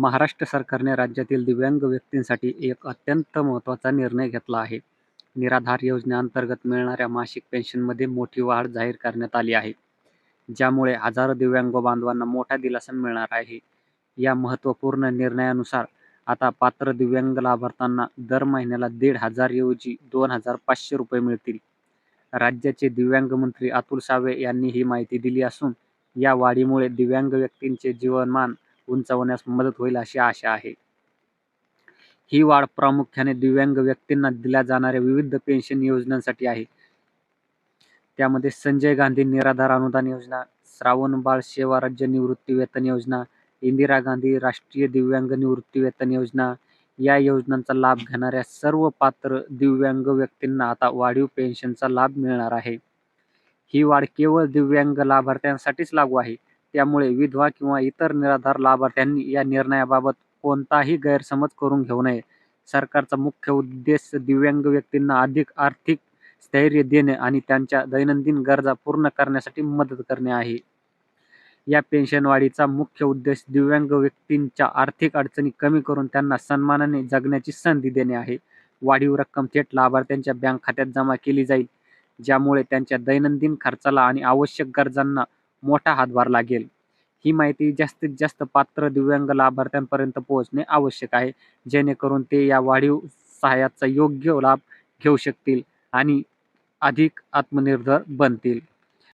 महाराष्ट्र सरकारने राज्यातील दिव्यांग व्यक्तींसाठी एक अत्यंत महत्त्वाचा निर्णय घेतला आहे. निराधार योजनेअंतर्गत मिळणाऱ्या मासिक पेन्शनमध्ये मोठी वाढ जाहीर करण्यात आली आहे. ज्यामुळे हजारो दिव्यांग बांधवांना मोठा दिलासा मिळणार आहे. या महत्त्वपूर्ण निर्णयानुसार आता पात्र दिव्यांग लाभार्थ्यांना दर महिन्याला दीड हजार ऐवजी दोन हजार पाचशे रुपये मिळतील. राज्याचे दिव्यांग मंत्री अतुल सावे यांनी ही माहिती दिली असून या वाढीमुळे दिव्यांग व्यक्तींचे जीवनमान उंचावण्यास मदत होईल अशी आशा आहे. ही वाढ प्रामुख्याने दिव्यांग व्यक्तींना दिल्या जाणाऱ्या विविध पेन्शन योजनांसाठी आहे. त्यामध्ये संजय गांधी निराधार अनुदान योजना, श्रावण बाळ सेवा राज्य निवृत्ती वेतन योजना, इंदिरा गांधी राष्ट्रीय दिव्यांग निवृत्ती वेतन योजना या योजनांचा लाभ घेणाऱ्या सर्व पात्र दिव्यांग व्यक्तींना आता वाढीव पेन्शनचा लाभ मिळणार आहे. ही वाढ केवळ दिव्यांग लाभार्थ्यांसाठीच लागू आहे. त्यामुळे विधवा किंवा इतर निराधार लाभार्थ्यांनी या निर्णयाबाबत कोणताही गैरसमज करून घेऊ नये. सरकारचा मुख्य उद्देश दिव्यांग व्यक्तींना अधिक आर्थिक स्थैर्य देणे आणि त्यांच्या दैनंदिन गरजा पूर्ण करण्यासाठी मदत करणे आहे. या पेन्शन वाढीचा मुख्य उद्देश दिव्यांग व्यक्तींच्या आर्थिक अडचणी कमी करून त्यांना सन्मानाने जगण्याची संधी देणे आहे. वाढीव रक्कम थेट लाभार्थ्यांच्या बँक खात्यात जमा केली जाईल, ज्यामुळे त्यांच्या दैनंदिन खर्चाला आणि आवश्यक गरजांना मोठा हातभार लागेल. ही माहिती जास्तीत जास्त पात्र दिव्यांग लाभार्थ्यांपर्यंत पोहोचणे आवश्यक आहे, जेणेकरून ते या वाढीव सहाय्याचा योग्य लाभ घेऊ शकतील आणि अधिक आत्मनिर्भर बनतील.